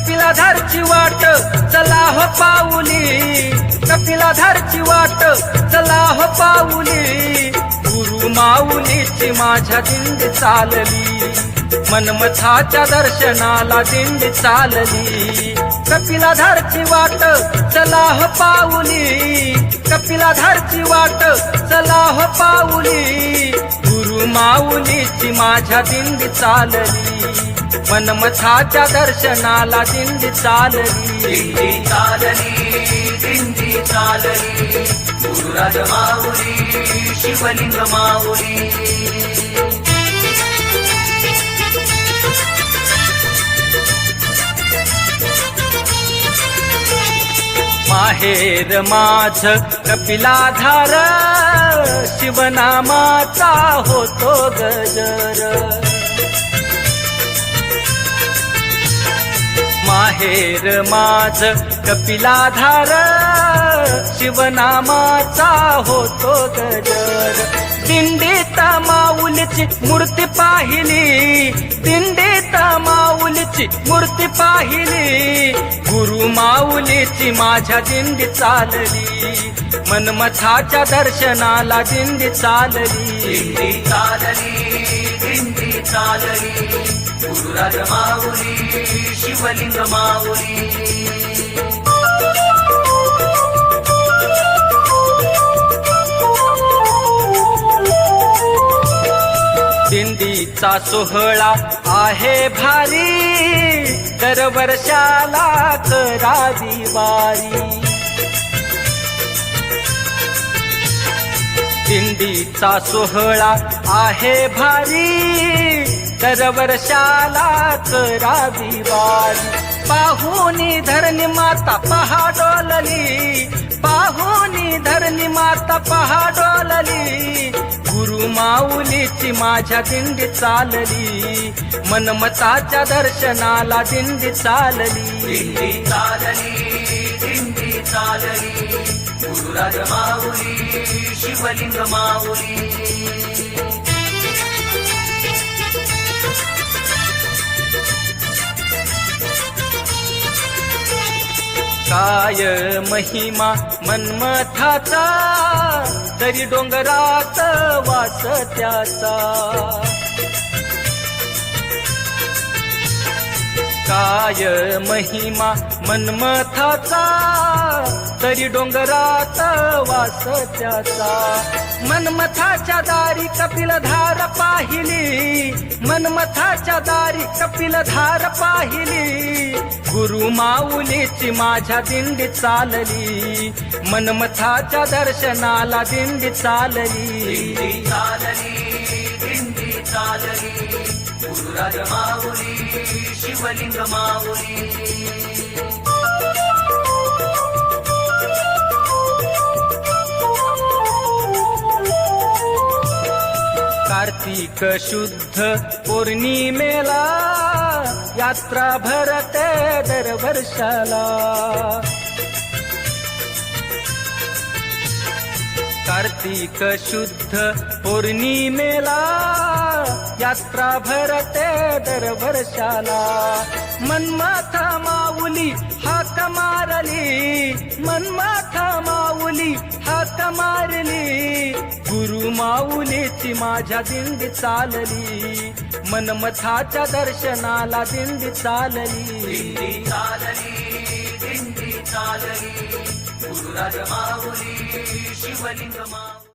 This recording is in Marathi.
कपिलाधारची वाट चला हो पाऊली. कपिलाधारची वाट चला हो पाऊली. गुरु माऊलीची माझ्या दिंड चालली. मनमथाच्या दर्शनाला दिंड चालली. कपिलाधारची वाट चला हो पाऊली. कपिलाधारची वाट चला हो पाऊली. गुरु माऊलीची माझ्या दिंड चालली. मनमथाच्या दर्शनाला दिंडी चालली. दिंडी चालली दिंडी चालली. गुरुराज माऊली शिवलिंग माऊली. माहेर माझ कपिलाधार शिवनामाचा होतो गजर. माहेर माझ कपिलाधार शिवनामाचा होतो गजर. दिंडीत माऊलीची मूर्ती पाहिली दिंडीत माऊलीची मूर्ती पाहिली. गुरु माऊलीची माझ्या दिंडी चालली मनमथाच्या दर्शनाला दिंडी चालली. दिंडी चालली दिंडी चालली. गुरुराज माऊली शिवलिंग माऊली. दिंडीचा सोहळा आहे भारी तर वर्षाला करावी वारी दिंडीचा सोहळा आहे भारी तर वर्षाला करावी पाहुनी धरणी माता पहा डोलली. पाहुनी धरणी माता पहा डोलली. गुरु माऊलीची माझ्या दिंडी चालली. मनमताच्या दर्शनाला दिंडी चालली. दिंडी चालली दिंडी चालली. गुरुराज माऊली शिवलिंग माऊली. काय महिमा मनमथाचा? तरी डोंगरात वास त्याचा. काय महिमा मनमथाचा? तरी डोंगरात वास त्याचा. मनमथाच्या दारी कपिलधार पाहिली. मनमथाच्या दारी कपिलधार पाहिली. गुरु माऊलीची माझ्या दिंडी चालली. मनमथाच्या दर्शनाला दिंडी चालली. चालली दिंडी चालली. गुरुराज माऊली शिवलिंग कार्तिक शुद्ध पौर्णिमेला यात्रा भरते दरवर्षाला कार्तिक शुद्ध पौर्णिमेला यात्रा भरते दरवर्षाला. मनमाथा माऊली हाक मारली मनमाथा माऊली हाक मारली. गुरु माऊलीची माझ्या दिंडी चालली मनमथाच्या दर्शनाला दिंडी चालली. दिंडी चालली दिंडी चालली गुरुराज माऊली शिवलिंग माऊली